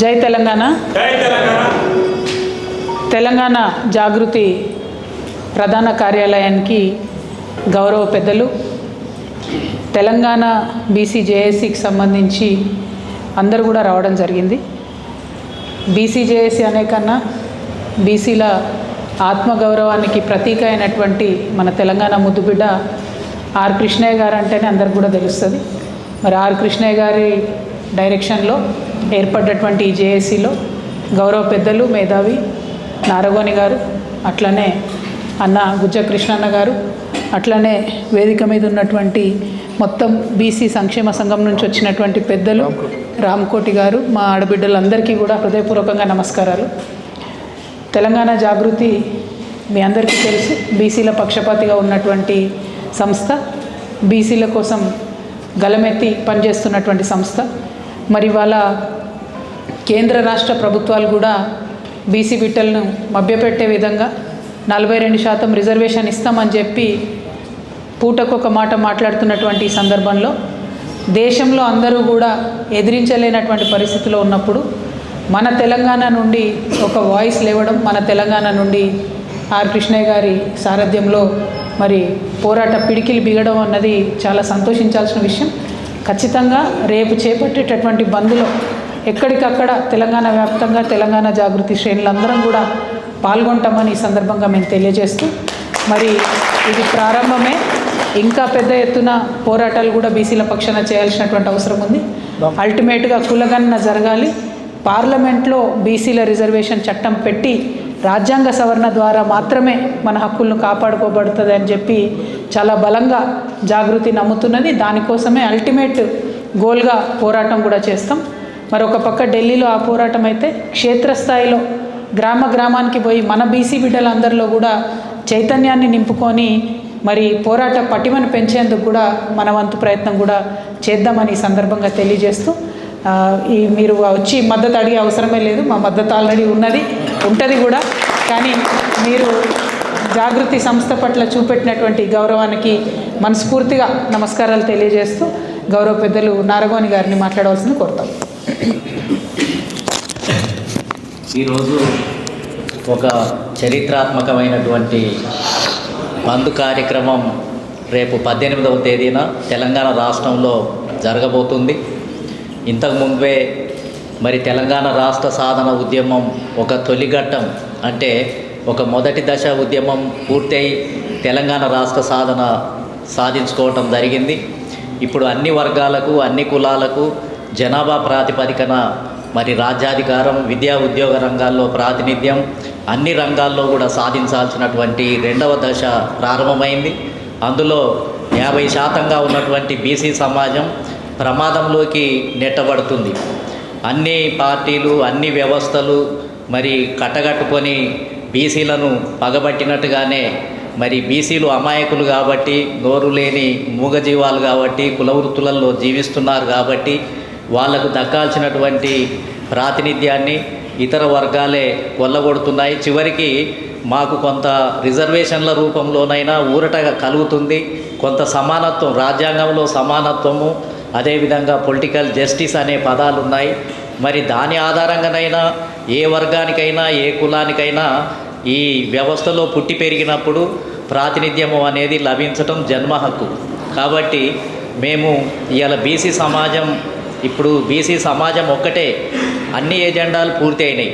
జై తెలంగాణ. తెలంగాణ. తెలంగాణ జాగృతి ప్రధాన కార్యాలయానికి గౌరవ పెద్దలు తెలంగాణ బీసీ జేఏసీకి సంబంధించి అందరూ కూడా రావడం జరిగింది. బీసీ జేఏసీ అనే కన్నా బీసీల ఆత్మగౌరవానికి ప్రతీక అయినటువంటి మన తెలంగాణ ముద్దుబిడ్డ ఆర్ కృష్ణయ్య గారు అంటేనే అందరికి కూడా తెలుస్తుంది. మరి ఆర్ కృష్ణయ్య గారి డైరెక్షన్లో ఏర్పడ్డటువంటి ఈ జేఏసీలో గౌరవ పెద్దలు మేధావి నారగోని గారు అట్లనే అన్న గుజ్జ కృష్ణన్న గారు అట్లనే వేదిక మీద ఉన్నటువంటి మొత్తం బీసీ సంక్షేమ సంఘం నుంచి వచ్చినటువంటి పెద్దలు రామ్కోటి గారు మా ఆడబిడ్డలందరికీ కూడా హృదయపూర్వకంగా నమస్కారాలు. తెలంగాణ జాగృతి మీ అందరికీ తెలుసు బీసీల పక్షపాతిగా ఉన్నటువంటి సంస్థ బీసీల కోసం గలమెత్తి పనిచేస్తున్నటువంటి సంస్థ. మరి వాళ్ళ కేంద్ర రాష్ట్ర ప్రభుత్వాలు కూడా బీసీ బిడ్డలను మభ్యపెట్టే విధంగా నలభై రెండు శాతం రిజర్వేషన్ ఇస్తామని చెప్పి పూటకొక మాట మాట్లాడుతున్నటువంటి సందర్భంలో దేశంలో అందరూ కూడా ఎదిరించలేనటువంటి పరిస్థితిలో ఉన్నప్పుడు మన తెలంగాణ నుండి ఒక వాయిస్ లేవడం మన తెలంగాణ నుండి ఆర్ కృష్ణయ్య గారి సారథ్యంలో మరి పోరాట పిడికిలు బిగడం అన్నది చాలా సంతోషించాల్సిన విషయం. ఖచ్చితంగా రేపు చేపట్టేటటువంటి బంద్లో ఎక్కడికక్కడ తెలంగాణ వ్యాప్తంగా తెలంగాణ జాగృతి శ్రేణులందరం కూడా పాల్గొంటామని ఈ సందర్భంగా మేము తెలియజేస్తూ మరి ఇది ప్రారంభమే. ఇంకా పెద్ద ఎత్తున పోరాటాలు కూడా బీసీల పక్షాన చేయాల్సినటువంటి అవసరం ఉంది. అల్టిమేట్గా కులగణన జరగాలి. పార్లమెంట్లో బీసీల రిజర్వేషన్ చట్టం పెట్టి రాజ్యాంగ సవరణ ద్వారా మాత్రమే మన హక్కులను కాపాడుకోబడుతుంది అని చెప్పి చాలా బలంగా జాగృతి నమ్ముతున్నది. దానికోసమే అల్టిమేట్ గోల్గా పోరాటం కూడా చేస్తాం. మరొక పక్క ఢిల్లీలో ఆ పోరాటం అయితే క్షేత్రస్థాయిలో గ్రామ గ్రామానికి పోయి మన బీసీ బిడ్డలందరిలో కూడా చైతన్యాన్ని నింపుకొని మరి పోరాట పటిమను పెంచేందుకు కూడా మన వంతు ప్రయత్నం కూడా చేద్దామని ఈ సందర్భంగా తెలియజేస్తూ ఈ మీరు వచ్చి మద్దతు అడిగే అవసరమే లేదు మా మద్దతు ఆల్రెడీ ఉన్నది ఉంటుంది కూడా. కానీ మీరు జాగృతి సంస్థ పట్ల చూపెట్టినటువంటి గౌరవానికి మనస్ఫూర్తిగా నమస్కారాలు తెలియజేస్తూ గౌరవ పెద్దలు నారగోని గారిని మాట్లాడవలసింది కోరుతాం. ఈరోజు ఒక చరిత్రాత్మకమైనటువంటి బంద్ కార్యక్రమం రేపు పద్దెనిమిదవ తేదీన తెలంగాణ రాష్ట్రంలో జరగబోతుంది. ఇంతకు ముందే మరి తెలంగాణ రాష్ట్ర సాధన ఉద్యమం ఒక తొలిఘట్టం అంటే ఒక మొదటి దశ ఉద్యమం పూర్తయి తెలంగాణ రాష్ట్ర సాధన సాధించుకోవటం జరిగింది. ఇప్పుడు అన్ని వర్గాలకు అన్ని కులాలకు జనాభా ప్రాతిపదికన మరి రాజ్యాధికారం విద్యా ఉద్యోగ రంగాల్లో ప్రాతినిధ్యం అన్ని రంగాల్లో కూడా సాధించాల్సినటువంటి రెండవ దశ ప్రారంభమైంది. అందులో యాభై శాతంగా ఉన్నటువంటి బీసీ సమాజం ప్రమాదంలోకి నెట్టబడుతుంది. అన్ని పార్టీలు అన్ని వ్యవస్థలు మరి కట్టగట్టుకొని బీసీలను పగబట్టినట్టుగానే మరి బీసీలు అమాయకులు కాబట్టి నోరు లేని మూగజీవాలు కాబట్టి కుల వృత్తులలో జీవిస్తున్నారు కాబట్టి వాళ్ళకు దక్కాల్సినటువంటి ప్రాతినిధ్యాన్ని ఇతర వర్గాలే కొల్లగొడుతున్నాయి. చివరికి మాకు కొంత రిజర్వేషన్ల రూపంలోనైనా ఊరట కలుగుతుంది. కొంత సమానత్వం రాజ్యాంగంలో సమానత్వము అదేవిధంగా పొలిటికల్ జస్టిస్ అనే పదాలు ఉన్నాయి మరి దాని ఆధారంగానైనా ఏ వర్గానికైనా ఏ కులానికైనా ఈ వ్యవస్థలో పుట్టి పెరిగినప్పుడు ప్రాతినిధ్యము అనేది లభించటం జన్మ హక్కు. కాబట్టి మేము ఇవాళ బీసీ సమాజం ఇప్పుడు బీసీ సమాజం ఒక్కటే. అన్ని ఏజెండాలు పూర్తి అయినాయి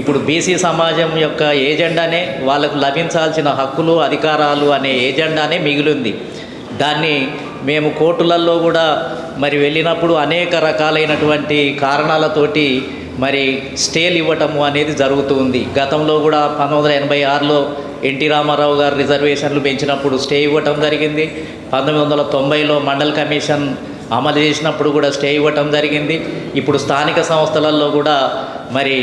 ఇప్పుడు బీసీ సమాజం యొక్క ఏజెండానే వాళ్ళకు లభించాల్సిన హక్కులు అధికారాలు అనే ఏజెండానే మిగిలింది. దాన్ని మేము కోర్టులలో కూడా మరి వెళ్ళినప్పుడు అనేక రకాలైనటువంటి కారణాలతోటి మరి స్టేలు ఇవ్వటము అనేది జరుగుతూ ఉంది. గతంలో కూడా పంతొమ్మిది వందల ఎనభై ఆరులో ఎన్టీ రామారావు గారు రిజర్వేషన్లు పెంచినప్పుడు స్టే ఇవ్వటం జరిగింది. పంతొమ్మిది వందల తొంభైలో మండల్ కమిషన్ అమలు చేసినప్పుడు కూడా స్టే ఇవ్వటం జరిగింది. ఇప్పుడు స్థానిక సంస్థలలో కూడా మరి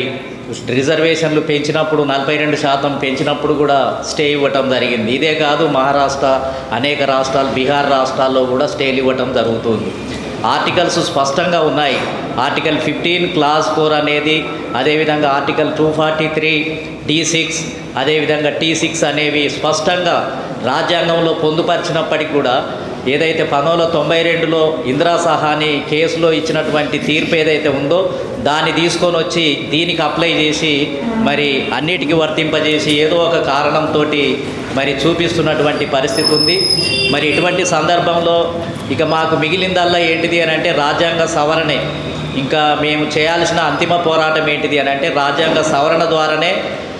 రిజర్వేషన్లు పెంచినప్పుడు నలభై రెండు శాతం పెంచినప్పుడు కూడా స్టే ఇవ్వటం జరిగింది. ఇదే కాదు మహారాష్ట్ర అనేక రాష్ట్రాలు బీహార్ రాష్ట్రాల్లో కూడా స్టేలు ఇవ్వటం జరుగుతుంది. ఆర్టికల్స్ స్పష్టంగా ఉన్నాయి. ఆర్టికల్ ఫిఫ్టీన్ క్లాస్ ఫోర్ అనేది అదేవిధంగా article two forty three D six అదేవిధంగా టీ సిక్స్ అనేవి స్పష్టంగా రాజ్యాంగంలో పొందుపరిచినప్పటికీ కూడా ఏదైతే పంతొమ్మిది తొంభై రెండులో ఇందిరా సహాని కేసులో ఇచ్చినటువంటి తీర్పు ఏదైతే ఉందో దాన్ని తీసుకొని వచ్చి దీనికి అప్లై చేసి మరి అన్నిటికీ వర్తింపజేసి ఏదో ఒక కారణంతో మరి చూపిస్తున్నటువంటి పరిస్థితి ఉంది. మరి ఇటువంటి సందర్భంలో ఇక మాకు మిగిలిందల్లా ఏంటిది అని అంటే రాజ్యాంగ సవరణే. ఇంకా మేము చేయాల్సిన అంతిమ పోరాటం ఏంటిది అని అంటే రాజ్యాంగ సవరణ ద్వారానే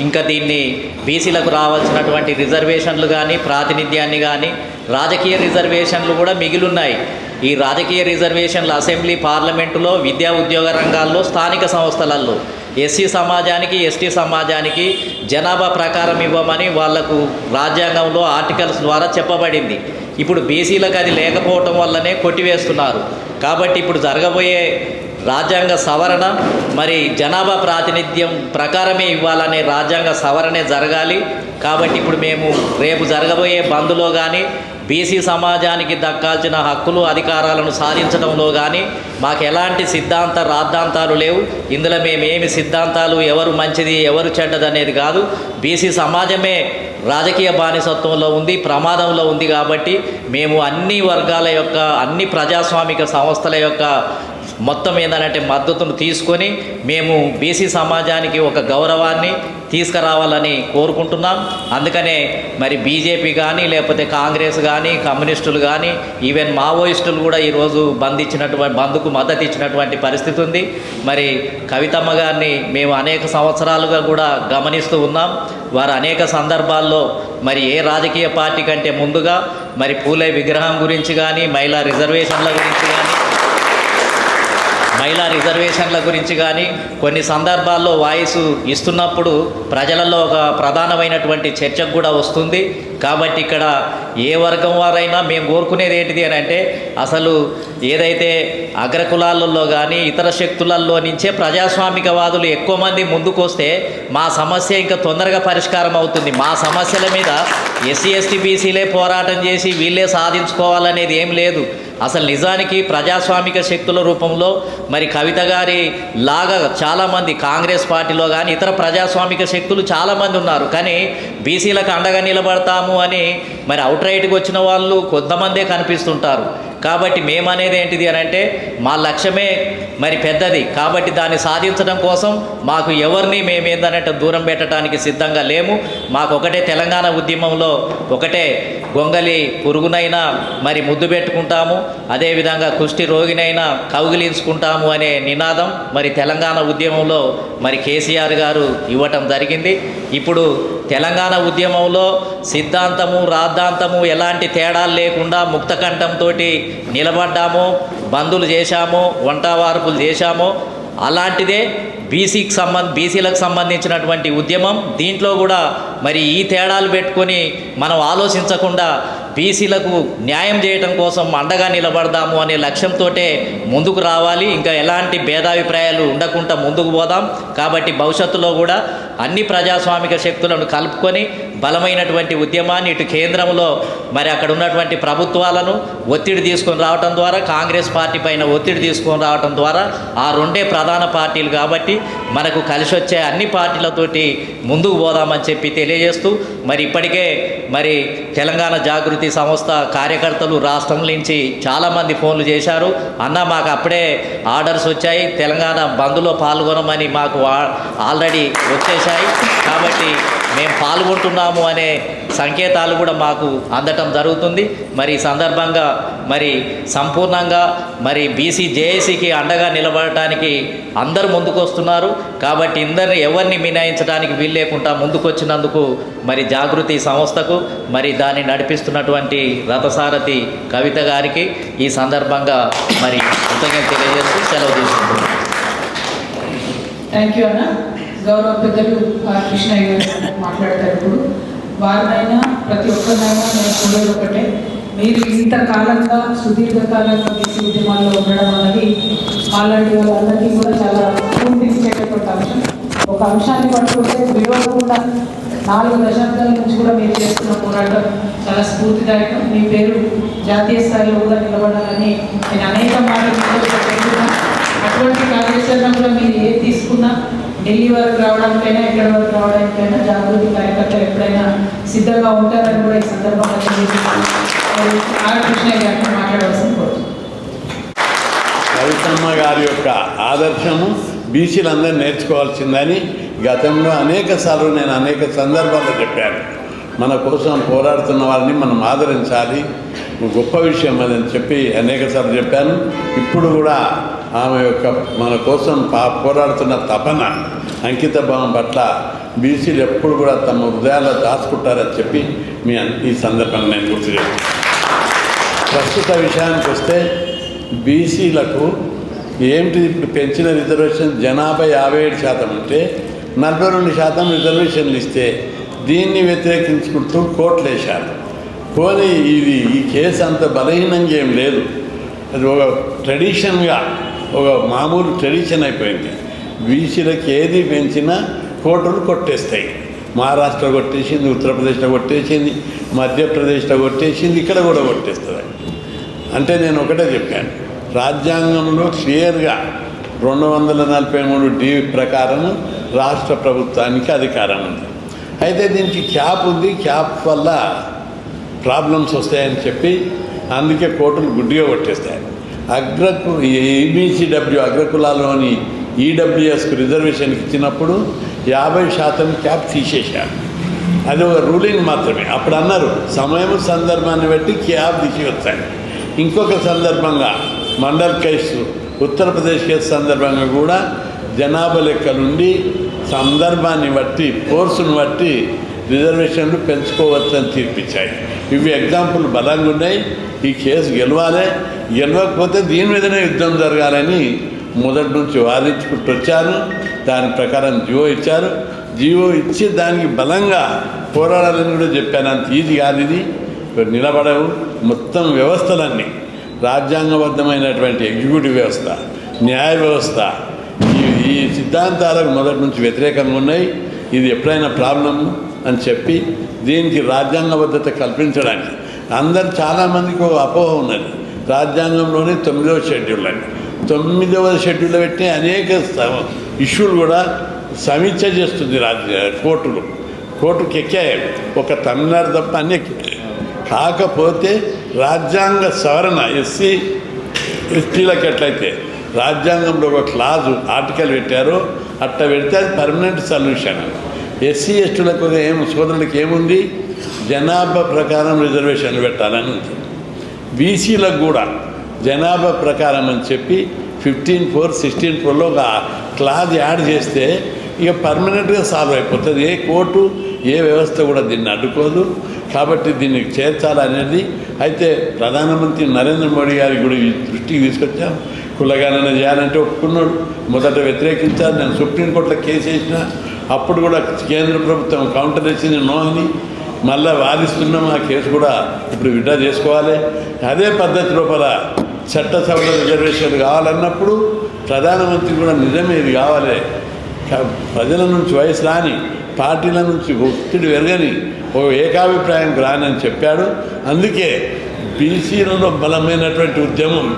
ఇంకా దీన్ని బీసీలకు రావాల్సినటువంటి రిజర్వేషన్లు కానీ ప్రాతినిధ్యాన్ని కానీ రాజకీయ రిజర్వేషన్లు కూడా మిగిలిన్నాయి. ఈ రాజకీయ రిజర్వేషన్లు అసెంబ్లీ పార్లమెంటులో విద్యా ఉద్యోగ రంగాల్లో స్థానిక సంస్థలలో ఎస్సీ సమాజానికి ఎస్టీ సమాజానికి జనాభా ప్రకారం ఇవ్వమని వాళ్ళకు రాజ్యాంగంలో ఆర్టికల్స్ ద్వారా చెప్పబడింది. ఇప్పుడు బీసీలకు అది లేకపోవటం వల్లనే కొట్టివేస్తున్నారు. కాబట్టి ఇప్పుడు జరగబోయే రాజ్యాంగ సవరణ మరి జనాభా ప్రాతినిధ్యం ప్రకారమే ఇవ్వాలనే రాజ్యాంగ సవరణే జరగాలి. కాబట్టి ఇప్పుడు మేము రేపు జరగబోయే బంద్లో కానీ బీసీ సమాజానికి దక్కాల్సిన హక్కులు అధికారాలను సాధించడంలో కానీ మాకు ఎలాంటి సిద్ధాంత రాద్ధాంతాలు లేవు. ఇందులో మేమేమి సిద్ధాంతాలు ఎవరు మంచిది ఎవరు చెడ్డది అనేది కాదు. బీసీ సమాజమే రాజకీయ బానిసత్వంలో ఉంది ప్రమాదంలో ఉంది కాబట్టి మేము అన్ని వర్గాల యొక్క అన్ని ప్రజాస్వామిక సంస్థల యొక్క మొత్తం ఏంటంటే మద్దతును తీసుకొని మేము బీసీ సమాజానికి ఒక గౌరవాన్ని తీసుకురావాలని కోరుకుంటున్నాం. అందుకనే మరి బీజేపీ కానీ లేకపోతే కాంగ్రెస్ కానీ కమ్యూనిస్టులు కానీ ఈవెన్ మావోయిస్టులు కూడా ఈరోజు బంద్ ఇచ్చినటువంటి బంద్కు మద్దతు ఇచ్చినటువంటి పరిస్థితి ఉంది. మరి కవితమ్మ గారిని మేము అనేక సంవత్సరాలుగా కూడా గమనిస్తూ ఉన్నాం. వారు అనేక సందర్భాల్లో మరి ఏ రాజకీయ పార్టీ కంటే ముందుగా మరి పూలే విగ్రహం గురించి కానీ మహిళా రిజర్వేషన్ల గురించి కానీ మహిళా రిజర్వేషన్ల గురించి కానీ కొన్ని సందర్భాల్లో వాయిస్ ఇస్తున్నప్పుడు ప్రజలలో ఒక ప్రధానమైనటువంటి చర్చకు కూడా వస్తుంది. కాబట్టి ఇక్కడ ఏ వర్గం వారైనా మేము కోరుకునేది ఏంటిది అని అంటే అసలు ఏదైతే అగ్రకులాలలో కానీ ఇతర శక్తులలో నుంచే ప్రజాస్వామికవాదులు ఎక్కువ మంది ముందుకు వస్తే మా సమస్య ఇంకా తొందరగా పరిష్కారం అవుతుంది. మా సమస్యల మీద ఎస్సీ ఎస్టీ బీసీలే పోరాటం చేసి వీళ్ళే సాధించుకోవాలనేది ఏం లేదు. అసలు నిజానికి ప్రజాస్వామిక శక్తుల రూపంలో మరి కవిత గారి లాగా చాలామంది కాంగ్రెస్ పార్టీలో కానీ ఇతర ప్రజాస్వామిక శక్తులు చాలామంది ఉన్నారు. కానీ బీసీలకు అండగా నిలబడతాము అని మరి అవుట్ రైట్కి వచ్చిన వాళ్ళు కొంతమందే కనిపిస్తుంటారు. కాబట్టి మేమనేది ఏంటిది అని అంటే మా లక్ష్యమే మరి పెద్దది. కాబట్టి దాన్ని సాధించడం కోసం మాకు ఎవరిని మేము ఏందనంటే దూరం పెట్టడానికి సిద్ధంగా లేము. మాకు ఒకటే తెలంగాణ ఉద్యమంలో ఒకటే గొంగలి పురుగునైనా మరి ముద్దు పెట్టుకుంటాము అదేవిధంగా కుష్టి రోగినైనా కౌగిలించుకుంటాము అనే నినాదం మరి తెలంగాణ ఉద్యమంలో మరి కేసీఆర్ గారు ఇవ్వటం జరిగింది. ఇప్పుడు తెలంగాణ ఉద్యమంలో సిద్ధాంతము రాద్ధాంతము ఎలాంటి తేడాలు లేకుండా ముక్తకంఠంతో నిలబడ్డాము బంధులు చేశాము వంటవార్పులు చేశాము. అలాంటిదే బీసీకి సంబంధ బీసీలకు సంబంధించినటువంటి ఉద్యమం. దీంట్లో కూడా మరి ఈ తేడాలు పెట్టుకొని మనం ఆలోచించకుండా బీసీలకు న్యాయం చేయడం కోసం అండగా నిలబడదాము అనే లక్ష్యంతో ముందుకు రావాలి. ఇంకా ఎలాంటి భేదాభిప్రాయాలు ఉండకుండా ముందుకు పోదాం. కాబట్టి భవిష్యత్తులో కూడా అన్ని ప్రజాస్వామిక శక్తులను కలుపుకొని బలమైనటువంటి ఉద్యమాన్ని ఇటు కేంద్రంలో మరి అక్కడ ఉన్నటువంటి ప్రభుత్వాలను ఒత్తిడి తీసుకొని రావటం ద్వారా కాంగ్రెస్ పార్టీ పైన ఒత్తిడి తీసుకొని రావటం ద్వారా ఆ రెండే ప్రధాన పార్టీలు కాబట్టి మనకు కలిసి వచ్చే అన్ని పార్టీలతోటి ముందుకు పోదామని చెప్పి తెలియజేస్తూ మరి ఇప్పటికే మరి తెలంగాణ జాగృతి సంస్థ కార్యకర్తలు రాష్ట్రం నుంచి చాలామంది ఫోన్లు చేశారు. అన్న మాకు అప్పుడే ఆర్డర్స్ వచ్చాయి. తెలంగాణ బంద్లో పాల్గొనమని మాకు ఆల్రెడీ వచ్చేసాయి కాబట్టి మేము పాల్గొంటున్నాము అనే సంకేతాలు కూడా మాకు అందటం జరుగుతుంది. మరి సందర్భంగా మరి సంపూర్ణంగా మరి బీసీ జేఏసీకి అండగా నిలబడటానికి అందరూ ముందుకొస్తున్నారు. కాబట్టి ఇందరిని ఎవరిని మినాయించడానికి వీల్లేకుండా ముందుకొచ్చినందుకు మరి జాగృతి సంస్థకు మరి దాన్ని నడిపిస్తున్నటువంటి రథసారథి కవిత గారికి ఈ సందర్భంగా మరి కృతజ్ఞత తెలియజేస్తూ సెలవు తీసుకుంటున్నాను థ్యాంక్ యూ అన్న గౌరవ పెద్దలు కృష్ణయ్య గారు మాట్లాడతారు ఇప్పుడు. వారినైనా ప్రతి ఒక్కరినైనా నేను చూడేది ఒకటే మీరు ఇంతకాలంగా సుదీర్ఘకాలంగా బీసీ ఉద్యమాల్లో ఉండడం అన్నది వాళ్ళంటి వాళ్ళందరికీ కూడా చాలా స్ఫూర్తినిచ్చేటటువంటి అంశం. ఒక అంశాన్ని పట్టుకుంటే విడవకుండా నాలుగు దశాబ్దాల నుంచి కూడా మీరు చేస్తున్న పోరాటం చాలా స్ఫూర్తిదాయకం. మీ పేరు జాతీయ స్థాయిలో కూడా నిలబడాలని నేను అనేక మాటలు అటువంటి కార్యాచరణ కూడా మీరు ఏ తీసుకున్నా ఢిల్లీ వరకు రావడానికైనా ఎక్కడి వరకు రావడానికైనా జాగృతి కార్యకర్తలు ఎప్పుడైనా సిద్ధంగా ఉంటారని కూడా ఈ సందర్భంగా తెలియజేస్తున్నాను. గారిని మాట్లాడవలసింది కవితమ్మ గారి యొక్క ఆదర్శము బీసీలందరూ నేర్చుకోవాల్సిందని గతంలో అనేక సార్లు నేను అనేక సందర్భాల్లో చెప్పాను. మన కోసం పోరాడుతున్న వారిని మనం ఆదరించాలి. గొప్ప విషయం అని చెప్పి అనేక సార్లు చెప్పాను. ఇప్పుడు కూడా ఆమె యొక్క మన కోసం పా పోరాడుతున్న తపన అంకిత భావం పట్ల బీసీలు ఎప్పుడు కూడా తమ హృదయాల్లో దాచుకుంటారని చెప్పి మీ ఈ సందర్భంగా నేను గుర్తు చేస్తాను ప్రస్తుత విషయానికి వస్తే బీసీలకు ఏమిటి ఇప్పుడు పెంచిన రిజర్వేషన్? జనాభా యాభై ఏడు శాతం ఉంటే నలభై రెండు శాతం రిజర్వేషన్లు ఇస్తే దీన్ని వ్యతిరేకించుకుంటూ కోర్టులు వేశారు పోనీ ఇది ఈ కేసు అంత బలహీనంగా ఏం లేదు. అది ఒక ట్రెడిషన్గా ఒక మామూలు ట్రెడిషన్ అయిపోయింది. బీసీలకు ఏది పెంచినా కోటలు కొట్టేస్తాయి. మహారాష్ట్ర కొట్టేసింది ఉత్తరప్రదేశ్లో కొట్టేసింది మధ్యప్రదేశ్లో కొట్టేసింది ఇక్కడ కూడా కొట్టేస్తుంది. అంటే నేను ఒకటే చెప్పాను. రాజ్యాంగంలో క్లియర్గా రెండు వందల నలభై మూడు డి ప్రకారం రాష్ట్ర ప్రభుత్వానికి అధికారం ఉంది. అయితే దీనికి క్యాప్ ఉంది. క్యాప్ వల్ల ప్రాబ్లమ్స్ వస్తాయని చెప్పి అందుకే కోర్టులు గుడ్డిగా కొట్టేస్తాయి అగ్రకు ఏబీసీడబ్ల్యూ అగ్రకులాల్లోని ఈడబ్ల్యూఎస్కు రిజర్వేషన్ ఇచ్చినప్పుడు యాభై శాతం క్యాప్ తీసేశారు. అది ఒక రూలింగ్ మాత్రమే. అప్పుడు అన్నారు సమయం సందర్భాన్ని బట్టి క్యాబ్ తీసి వచ్చాయి. ఇంకొక సందర్భంగా మండల్ కేసు ఉత్తరప్రదేశ్ కేసు సందర్భంగా కూడా జనాభా లెక్క నుండి సందర్భాన్ని బట్టి కోర్సును బట్టి రిజర్వేషన్లు పెంచుకోవచ్చని తీర్పిచ్చాయి. ఇవి ఎగ్జాంపుల్ బలంగా ఉన్నాయి. ఈ కేసు గెలవాలి. గెలవకపోతే దీని మీదనే యుద్ధం జరగాలని మొదటి నుంచి వాదించుకుంటూ వచ్చాను దాని ప్రకారం జియో ఇచ్చారు. జియో ఇచ్చి దానికి బలంగా పోరాడాలని కూడా చెప్పాను. అంత ఈజీ కాదు ఇది. నిలబడవు. మొత్తం వ్యవస్థలన్నీ. రాజ్యాంగబద్ధమైనటువంటి ఎగ్జిక్యూటివ్ వ్యవస్థ న్యాయ వ్యవస్థ. ఈ ఈ సిద్ధాంతాలకు మొదటి నుంచి వ్యతిరేకంగా ఉన్నాయి. ఇది ఎప్పుడైనా ప్రాబ్లం అని చెప్పి దీనికి రాజ్యాంగబద్ధత కల్పించడానికి అందరు చాలామందికి ఒక అపోహ ఉన్నది. రాజ్యాంగంలోనే తొమ్మిదవ షెడ్యూల్ అని తొమ్మిదవ షెడ్యూల్ పెట్టి అనేక స- ఇష్యూలు కూడా సమీక్ష చేస్తుంది రాజ్య కోర్టులు. కోర్టుకి ఎక్కాయి. ఒక తమిళనాడు తప్ప అన్ని ఎక్కాయి. కాకపోతే రాజ్యాంగ సవరణ ఎస్సీ ఎస్టీలకు ఎట్లయితే రాజ్యాంగంలో ఒక క్లాజు ఆర్టికల్ పెట్టారో అట్లా పెడితే అది పర్మనెంట్ సొల్యూషన్. ఎస్సీ ఎస్టీలకు ఏం సోదరులకు ఏముంది? జనాభా ప్రకారం రిజర్వేషన్లు పెట్టాలని ఉంది. బీసీలకు కూడా జనాభా ప్రకారం అని చెప్పి ఫిఫ్టీన్ ఫోర్ సిక్స్టీన్ ఫోర్లో ఒక క్లాజ్ యాడ్ చేస్తే ఇక పర్మనెంట్గా సాల్వ్ అయిపోతుంది. ఏ కోర్టు ఏ వ్యవస్థ కూడా దీన్ని అడ్డుకోదు. కాబట్టి దీన్ని చేర్చాలనేది అయితే ప్రధానమంత్రి నరేంద్ర మోడీ గారి కూడా దృష్టికి తీసుకొచ్చాం. కులగణన చేయాలంటే ఒప్పుకున్నాడు. మొదట వ్యతిరేకించారు నేను సుప్రీంకోర్టులో కేసు వేసిన అప్పుడు కూడా కేంద్ర ప్రభుత్వం కౌంటర్ వేసింది నో అని. మళ్ళీ వాదిస్తున్నాం ఆ కేసు కూడా ఇప్పుడు విడ్డా చేసుకోవాలి. అదే పద్ధతి లోపల చట్టసభలో రిజర్వేషన్ కావాలన్నప్పుడు ప్రధానమంత్రి కూడా నిజమే ఇది కావాలి. ప్రజల నుంచి వయసు రాని పార్టీల నుంచి ఒత్తిడి పెరగని ఓ ఏకాభిప్రాయం రానని చెప్పాడు. అందుకే బీసీలలో బలమైనటువంటి ఉద్యమం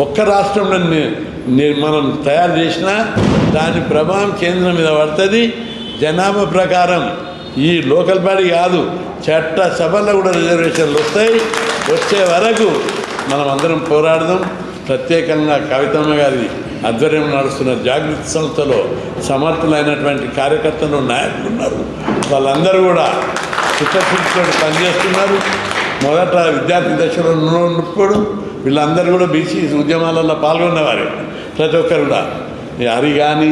ఒక్క రాష్ట్రంలో మనం తయారు చేసినా దాని ప్రభావం కేంద్రం మీద పడుతుంది. జనాభా ప్రకారం ఈ లోకల్ బాడీ కాదు చట్ట సభల్లో కూడా రిజర్వేషన్లు వస్తాయి. వచ్చే వరకు మనం అందరం పోరాడదాం. ప్రత్యేకంగా కవితమ్మ గారి ఆధ్వర్యం నడుస్తున్న జాగృతి సంస్థలో సమర్థులైనటువంటి కార్యకర్తలు నాయకులు ఉన్నారు. వాళ్ళందరూ కూడా చిత్తశుద్ధితో పనిచేస్తున్నారు. మొదట విద్యార్థి దశలో ఉన్నప్పుడు వీళ్ళందరూ కూడా బీసీ ఉద్యమాలలో పాల్గొన్నవారే. ప్రతి ఒక్కరు కూడా హరి కానీ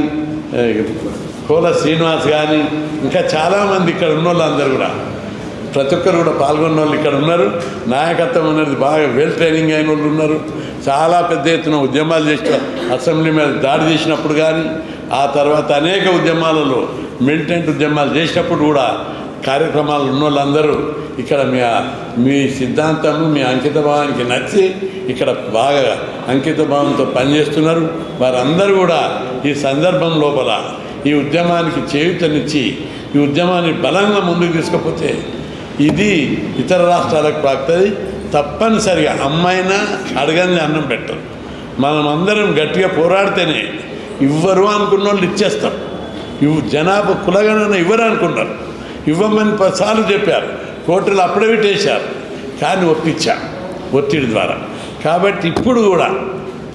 కోల శ్రీనివాస్ కానీ ఇంకా చాలామంది ఇక్కడ ఉన్న వాళ్ళందరూ కూడా. ప్రతి ఒక్కరు కూడా పాల్గొన్న వాళ్ళు ఇక్కడ ఉన్నారు. నాయకత్వం అనేది బాగా వెల్ ట్రైనింగ్ అయిన వాళ్ళు ఉన్నారు. చాలా పెద్ద ఎత్తున ఉద్యమాలు చేసిన అసెంబ్లీ మీద దాడి చేసినప్పుడు కానీ ఆ తర్వాత అనేక ఉద్యమాలలో మిలిటెంట్ ఉద్యమాలు చేసినప్పుడు కూడా కార్యక్రమాలు ఉన్న వాళ్ళందరూ ఇక్కడ మీ మీ సిద్ధాంతం మీ అంకిత భావానికి నచ్చి ఇక్కడ బాగా అంకిత భావంతో పనిచేస్తున్నారు. వారందరూ కూడా ఈ సందర్భం లోపల ఈ ఉద్యమానికి చేయూతనిచ్చి ఈ ఉద్యమాన్ని బలంగా ముందుకు తీసుకపోతే ఇది ఇతర రాష్ట్రాలకు పాకుతుంది. తప్పనిసరిగా అమ్మాయినా అడగని అన్నం పెట్టరు. మనం అందరం గట్టిగా పోరాడితేనే ఇవ్వరు అనుకున్న వాళ్ళు ఇచ్చేస్తాం ఇవ్వు జనాభా కులగణన ఇవ్వరు అనుకున్నారు ఇవ్వమని పదిసార్లు చెప్పారు. కోర్టులు అప్పుడే పెట్టేశారు కానీ ఒప్పించా ఒత్తిడి ద్వారా. కాబట్టి ఇప్పుడు కూడా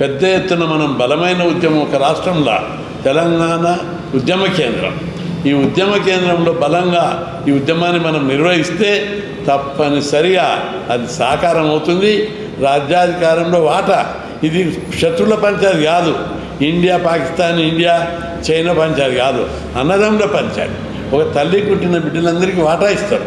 పెద్ద ఎత్తున మనం బలమైన ఉద్యమం ఒక రాష్ట్రంలో తెలంగాణ ఉద్యమ కేంద్రం. ఈ ఉద్యమ కేంద్రంలో బలంగా ఈ ఉద్యమాన్ని మనం నిర్వహిస్తే తప్పనిసరిగా అది సాకారం అవుతుంది. రాజ్యాధికారంలో వాటా ఇది శత్రుల పంచాయతీ కాదు. India Pakistan India China panchayat కాదు. అన్నదమ్ముల పంచాయతీ. ఒక తల్లి కుట్టిన బిడ్డలందరికీ వాటా ఇస్తారు.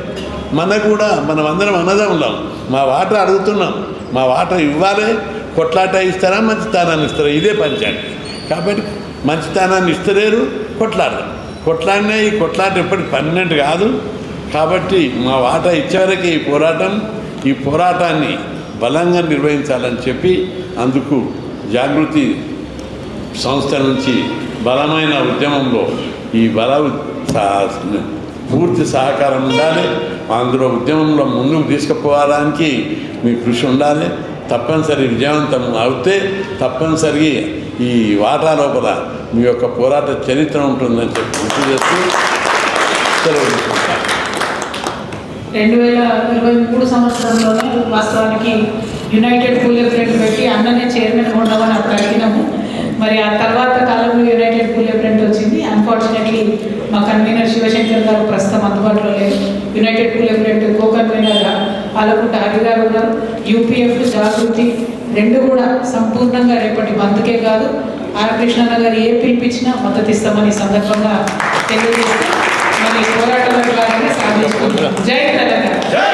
మనకు కూడా మనం అందరం అన్నదమ్ములం. మా వాటా అడుగుతున్నాం. మా వాటా ఇవ్వాలి. కొట్లాట ఇస్తారా మంచితనాన్ని ఇస్తారా? ఇదే పంచాయతీ. కాబట్టి మంచితనాన్ని ఇస్తలేరు. కొట్లాడదాం. కొట్లాడినా ఈ కొట్లాట ఎప్పటికి పర్మనెంట్ కాదు. కాబట్టి మా వాటా ఇచ్చేవరకే ఈ పోరాటం. ఈ పోరాటాన్ని బలంగా నిర్వహించాలని చెప్పి అందుకు జాగృతి సంస్థ నుంచి బలమైన ఉద్యమంలో ఈ బల పూర్తి సహకారం ఉండాలి. అందులో ఉద్యమంలో ముందుకు తీసుకుపోవడానికి మీ కృషి ఉండాలి. తప్పనిసరి విజయవంతం అవుతే తప్పనిసరి ఈ వాటా లోపల మీ యొక్క పోరాట చరిత్ర ఉంటుందని చెప్పి గుర్తు చేస్తూ సెలవు రెండు వేల ఇరవై మూడు సంవత్సరంలోనే వాస్తవానికి యునైటెడ్ కూలర్ ఫ్రంట్ పెట్టి అన్ననే చైర్మన్ ఉండమని అప్పుడు అడిగినాము. మరి ఆ తర్వాత కాలంలో యునైటెడ్ కూలర్ ఫ్రంట్ వచ్చింది. అన్ఫార్చునేట్లీ మా కన్వీనర్ శివశంకర్ గారు ప్రస్తుతం అందుబాటులో లేదు united cooler front co convener Alakunta Hari గారు ఉన్నారు. యూపీఎఫ్ జాగృతి రెండు కూడా సంపూర్ణంగా రేపటి బంద్కే కాదు. ఆర్ కృష్ణన్న గారు ఏ పిలిపించినా మద్దతు ఇస్తామని సందర్భంగా తెలియజేస్తూ మరి పోరాటం సాధించుకుంటున్నాం. జై తెలంగాణ.